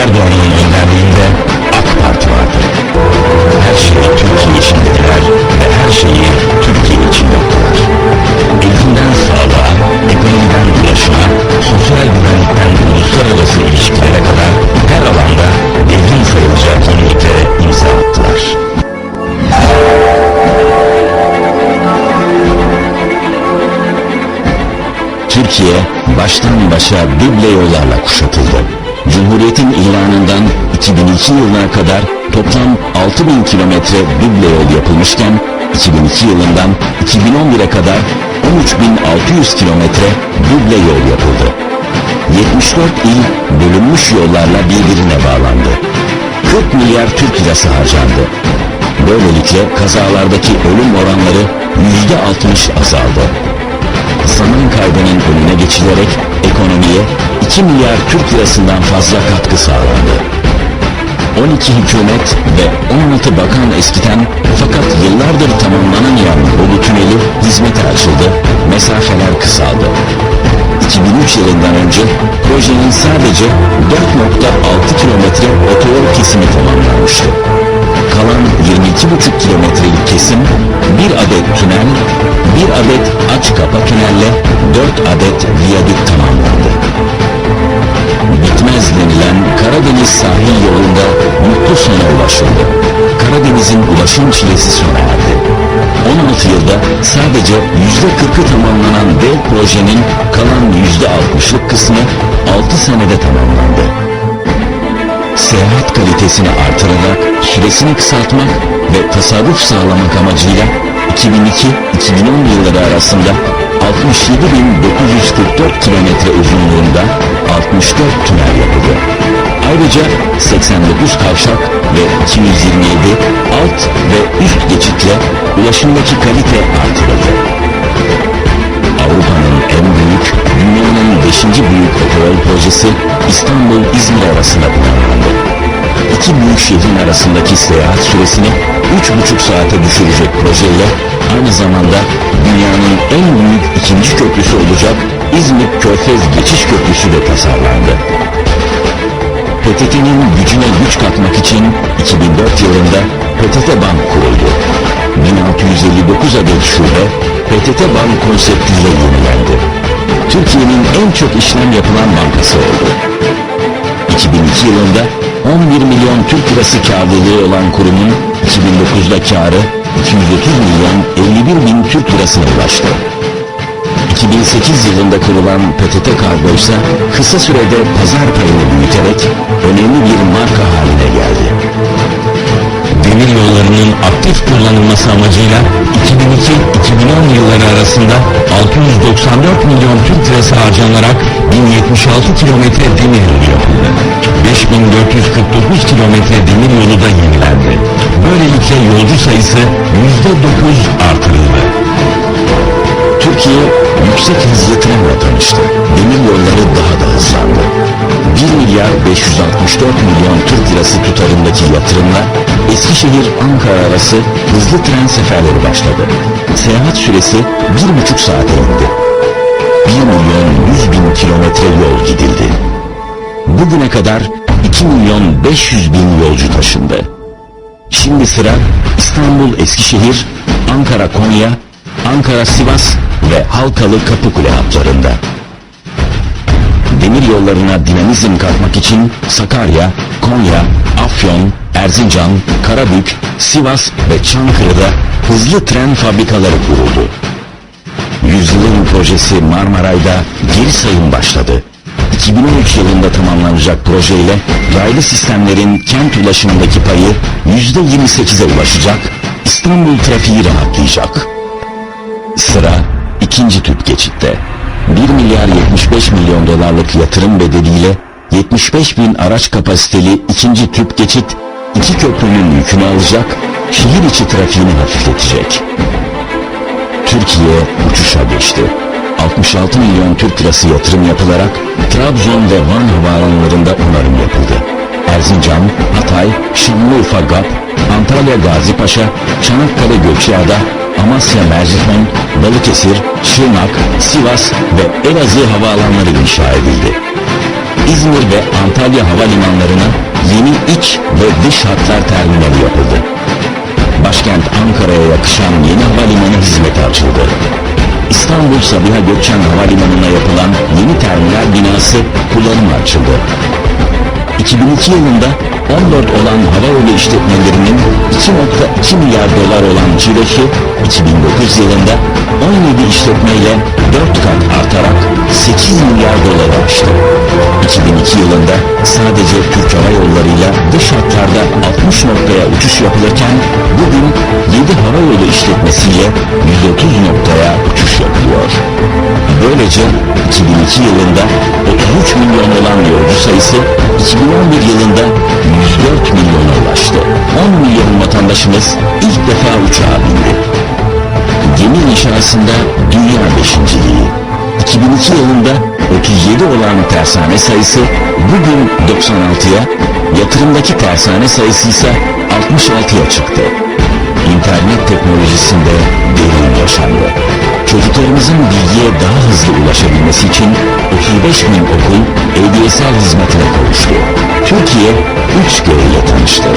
Erdoğan'ın önderliğinde AK Parti vardı. Her şeyi Türkiye için dediler ve her şeyi Türkiye için yaptılar. Eğitimden sağlığa, ekonomiden ulaşıma, sosyal güvenlikten uluslararası ilişkilere kadar her alanda devrim sayılacağı yeniliklere imza attılar. Türkiye baştan başa duble yollarla kuşatıldı. Cumhuriyetin ilanından 2002 yılına kadar toplam 6000 kilometre duble yol yapılmışken 2002 yılından 2011'e kadar 13.600 kilometre duble yol yapıldı. 74 il bölünmüş yollarla birbirine bağlandı. 40 milyar Türk lirası harcandı. Böylelikle kazalardaki ölüm oranları %60 azaldı. Zaman kaybının önüne geçilerek ekonomiye 2 milyar Türk lirasından fazla katkı sağlandı. 12 hükümet ve 16 bakan eskiden fakat yıllardır tamamlanamayan Bolu Tüneli hizmete açıldı, mesafeler kısaldı. 2003 yılından önce projenin sadece 4.6 kilometre otoyol kesimi tamamlanmıştı. Kalan 22,5 kilometrelik kesim bir adet tünel, bir adet aç kapa tünelle Karadeniz'in ulaşım çilesi sona erdi. 16 yılda sadece %40'ı tamamlanan dev projenin kalan %60'lık kısmı 6 senede tamamlandı. Seyahat kalitesini artırarak süresini kısaltmak ve tasarruf sağlamak amacıyla 2002-2010 yılları arasında 67.944 kilometre uzunluğunda 64 tünel yapıldı. Ayrıca 89 kavşak ve 227 alt ve üst geçitle ulaşımdaki kalite artırıldı. Avrupa'nın en büyük, dünyanın 5. büyük otoyol projesi İstanbul-İzmir arasında planlandı. İki büyük şehrin arasındaki seyahat süresini 3,5 saate düşürecek projeyle aynı zamanda dünyanın en büyük ikinci köprüsü olacak İzmir Körfez Geçiş Köprüsü de tasarlandı. PTT'nin gücüne güç katmak için 2004 yılında PTT Bank kuruldu. 1659 adet şube PTT Bank konseptiyle yenilendi. Türkiye'nin en çok işlem yapılan bankası oldu. 2002 yılında 11 milyon Türk lirası karlılığı olan kurumun 2009'da karı 230 milyon 51 bin Türk lirasına ulaştı. 2008 yılında kurulan PTT Kargo ise kısa sürede pazar payını büyüterek önemli bir marka haline geldi. Demir yollarının aktif kullanılması amacıyla 2002-2010 yılları arasında 694 milyon Türk lirası harcanarak 1076 kilometre demir yolu yapıldı. 5449 kilometre demir yolu da yenilendi. Böylelikle yolcu sayısı %9 artırıldı. Türkiye yüksek hızlı trenle tanıştı. Demir yolları daha da hızlandı. 1 milyar 564 milyon Türk lirası tutarındaki yatırımla Eskişehir-Ankara arası hızlı tren seferleri başladı. Seyahat süresi 1,5 saate indi. 1 milyon 100 bin kilometre yol gidildi. Bugüne kadar 2 milyon 500 bin yolcu taşındı. Şimdi sıra İstanbul Eskişehir, Ankara Konya, Ankara Sivas ve Halkalı Kapıkule hatlarında. Demir yollarına dinamizm katmak için Sakarya, Konya, Afyon, Erzincan, Karabük, Sivas ve Çankırı'da hızlı tren fabrikaları kuruldu. Yüzyılın projesi Marmaray'da geri sayım başladı. 2013 yılında tamamlanacak projeyle raylı sistemlerin kent ulaşımındaki payı %28'e ulaşacak, İstanbul trafiği rahatlayacak. Sıra ikinci tüp geçitte. 1 milyar 75 milyon dolarlık yatırım bedeliyle 75 bin araç kapasiteli ikinci tüp geçit iki köprünün yükünü alacak, şehir içi trafiğini hafifletecek. Türkiye uçuşa geçti. 66 milyon Türk lirası yatırım yapılarak Trabzon ve Van havaalanlarında onarım yapıldı. Erzincan, Hatay, Şanlıurfa GAP, Antalya Gazipaşa, Çanakkale Gökçeada, Amasya Merzifon, Balıkesir, Şırnak, Sivas ve Elazığ havaalanları inşa edildi. İzmir ve Antalya havalimanlarına yeni iç ve dış hatlar terminali yapıldı. Başkent Ankara'ya yakışan yeni havalimanı hizmete açıldı. İstanbul Sabiha Gökçen Havalimanı'na yapılan yeni terminal binası kullanıma açıldı. 2002 yılında 14 olan havayolu işletmelerinin 2.2 milyar dolar olan cirosu 2009 yılında 17 işletmeyle 4 kat artarak 8 milyar dolar aştı. 2002 yılında sadece Türk Hava Yolları'yla dış hatlarda 60 noktaya uçuş yapılırken bugün 7 havayolu işletmesiyle 130 noktaya uçuş yapılıyor. Böylece 2002 yılında 33 milyon olan yolcu sayısı 2011 yılında 104 milyona ulaştı. 10 milyon vatandaşımız ilk defa uçağa bindi. Gemi inşasında dünya beşinciliği. 2002 yılında 37 olan tersane sayısı bugün 96'ya, yatırımdaki tersane sayısı ise 66'ya çıktı. İnternet teknolojisinde yaşandı. Çocuklarımızın bilgiye daha hızlı ulaşabilmesi için 35 bin okul ADSL hizmetine kavuştu. Türkiye 3G ile tanıştı.